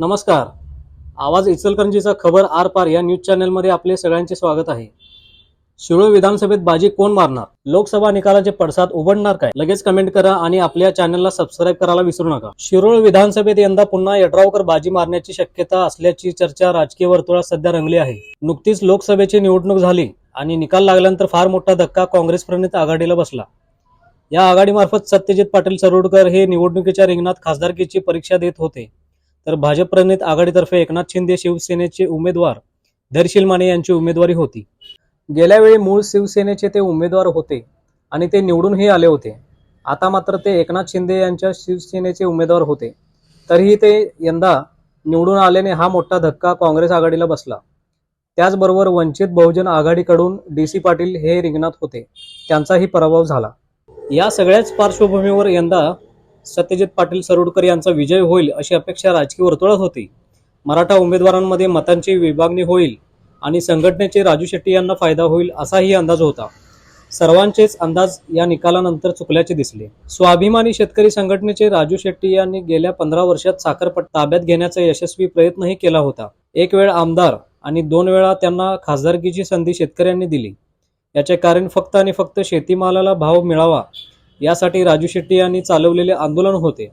नमस्कार. आवाज इचलकरंजीचा खबर आर पार या न्यूज चॅनलमध्ये आपले सगळ्यांचे स्वागत आहे. शिरोळ विधानसभेत बाजी कोण मारणार? लोकसभा निकालाचे पडसाद उघडणार काय? लगेच कमेंट करा आणि आपल्या चॅनलला सबस्क्राईब करायला विसरू नका. शिरोळ विधानसभेत यंदा पुन्हा यड्रावकर बाजी मारण्याची शक्यता असल्याची चर्चा राजकीय वर्तुळात सध्या रंगली आहे. नुकतीच लोकसभेची निवडणूक झाली आणि निकाल लागल्यानंतर फार मोठा धक्का काँग्रेस प्रणित आघाडीला बसला. या आघाडीमार्फत सत्यजित पाटील सरोडकर हे निवडणुकीच्या रिंगणात खासदारकीची परीक्षा देत होते. तर भाजप प्रणित आघाडीतर्फे एकनाथ शिंदे शिवसेनेचे उमेदवार धैर्यशील माने यांची उमेदवारी होती. गेल्यावेळी मूळ शिवसेनेचे ते उमेदवार होते आणि ते निवडूनही आले होते. आता मात्र ते एकनाथ शिंदे यांच्या शिवसेनेचे उमेदवार होते. तरीही ते यंदा निवडून आल्याने हा मोठा धक्का काँग्रेस आघाडीला बसला. त्याचबरोबर वंचित बहुजन आघाडीकडून डी सी पाटील हे रिंगणात होते. त्यांचाही पराभव झाला. या सगळ्याच पार्श्वभूमीवर यंदा सत्यजित पाटील सरोडकर यांचा विजय होईल अशी अपेक्षा राजकीय वर्तुळात होती. मराठा उमेदवारांमध्ये मतांची विभागणी होईल आणि संघटनेचे राजू शेट्टी यांना फायदा होईल असाही अंदाज होता. सर्वांचेच अंदाज या निकालानंतर चुकल्याचे दिसले. स्वाभिमानी शेतकरी संघटनेचे राजू शेट्टी यांनी गेल्या पंधरा वर्षात साखरपट ताब्यात घेण्याचा यशस्वी प्रयत्नही केला होता. एक वेळ आमदार आणि दोन वेळा त्यांना खासदारकीची संधी शेतकऱ्यांनी दिली. याचे कारण फक्त आणि फक्त शेतीमालाला भाव मिळावा यासाठी राजू शेट्टी यांनी चालवलेले आंदोलन होते.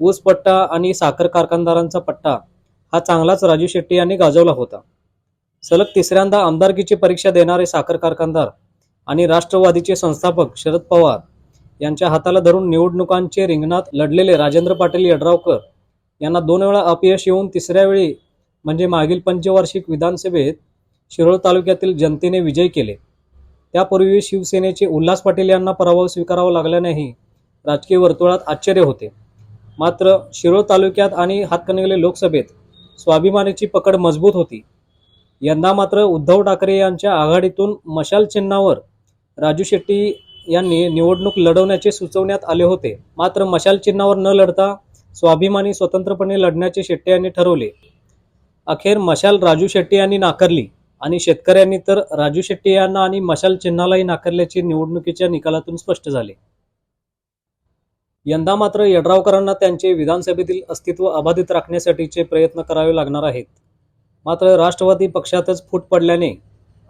ऊस पट्टा आणि साखर कारखानदारांचा पट्टा हा चांगलाच राजू शेट्टी यांनी गाजवला होता. सलग तिसऱ्यांदा आमदारकीची परीक्षा देणारे साखर कारखानदार आणि राष्ट्रवादीचे संस्थापक शरद पवार यांच्या हाताला धरून निवडणुकांचे रिंगणात लढलेले राजेंद्र पाटील यड्रावकर यांना दोन वेळा अपयश येऊन तिसऱ्या वेळी म्हणजे मागील पंचवार्षिक विधानसभेत शिरोळ तालुक्यातील जनतेने विजय केले. त्यापूर्वी शिवसेनेचे उल्हास पाटील यांना पराभव स्वीकारावा लागल्यानेही राजकीय वर्तुळात आश्चर्य होते. मात्र शिरोळ तालुक्यात आणि हातकणंगले लोकसभेत स्वाभिमानीची पकड मजबूत होती. यंदा मात्र उद्धव ठाकरे यांच्या आघाडीतून मशाल चिन्हावर राजू शेट्टी यांनी निवडणूक लढवण्याचे सुचवण्यात आले होते. मात्र मशाल चिन्हावर न लढता स्वाभिमानी स्वतंत्रपणे लढण्याचे शेट्टी यांनी ठरवले. अखेर मशाल राजू शेट्टी यांनी नाकारली. आणि शेतकऱ्यांनी तर राजू शेट्टी यांना आणि मशाल चिन्हालाही नाकारल्याचे निवडणुकीच्या निकालातून स्पष्ट झाले. यंदा मात्र यड्रावकरांना त्यांचे विधानसभेतील अस्तित्व अबाधित राखण्यासाठीचे प्रयत्न करावे लागणार आहेत. मात्र राष्ट्रवादी पक्षातच फूट पडल्याने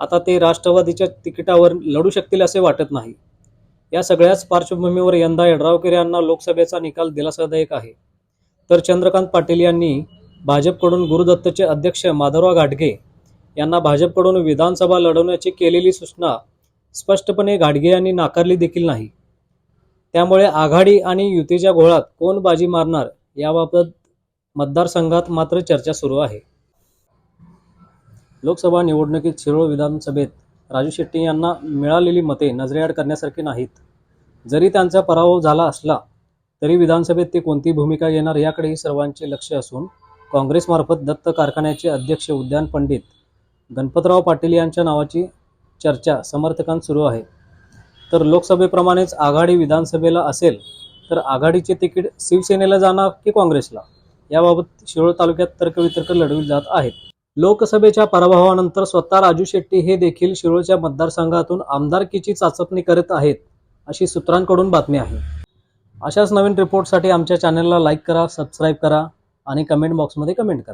आता ते राष्ट्रवादीच्या तिकिटावर लढू शकतील असे वाटत नाही. या सगळ्याच पार्श्वभूमीवर यंदा यड्रावकर यांना लोकसभेचा निकाल दिलासादायक आहे. तर चंद्रकांत पाटील यांनी भाजपकडून गुरुदत्तचे अध्यक्ष माधवराव घाटगे यांना भाजपकडून विधानसभा लढवण्याची केलेली सूचना स्पष्टपणे घाडगे यांनी नाकारली देखील नाही. त्यामुळे आघाडी आणि युतीच्या घोळात कोण बाजी मारणार याबाबत मतदारसंघात मात्र चर्चा सुरू आहे. लोकसभा निवडणुकीत शिरोळ विधानसभेत राजू शेट्टी यांना मिळालेली मते नजरेआड करण्यासारखी नाहीत. जरी त्यांचा पराभव झाला असला तरी विधानसभेत ते कोणती भूमिका घेणार याकडेही सर्वांचे लक्ष असून काँग्रेसमार्फत दत्त कारखान्याचे अध्यक्ष उद्यान पंडित गणपतराव पाटील यांच्या नावाची चर्चा समर्थकांत सुरू आहे. तर लोकसभेप्रमाणेच आघाडी विधानसभेला असेल तर आघाडीचे तिकीट शिवसेनेला जाणार की काँग्रेसला? याबाबत शिरोळ तालुक्यात तर्कवितर्क लढविले जात आहेत. लोकसभेच्या पराभवानंतर स्वतः राजू शेट्टी हे देखील शिरोळच्या मतदारसंघातून आमदारकीची चाचपणी करत आहेत अशी सूत्रांकडून बातमी आहे. अशाच नवीन रिपोर्टसाठी आमच्या चॅनलला लाईक करा सबस्क्राईब करा आणि कमेंट बॉक्समध्ये कमेंट करा.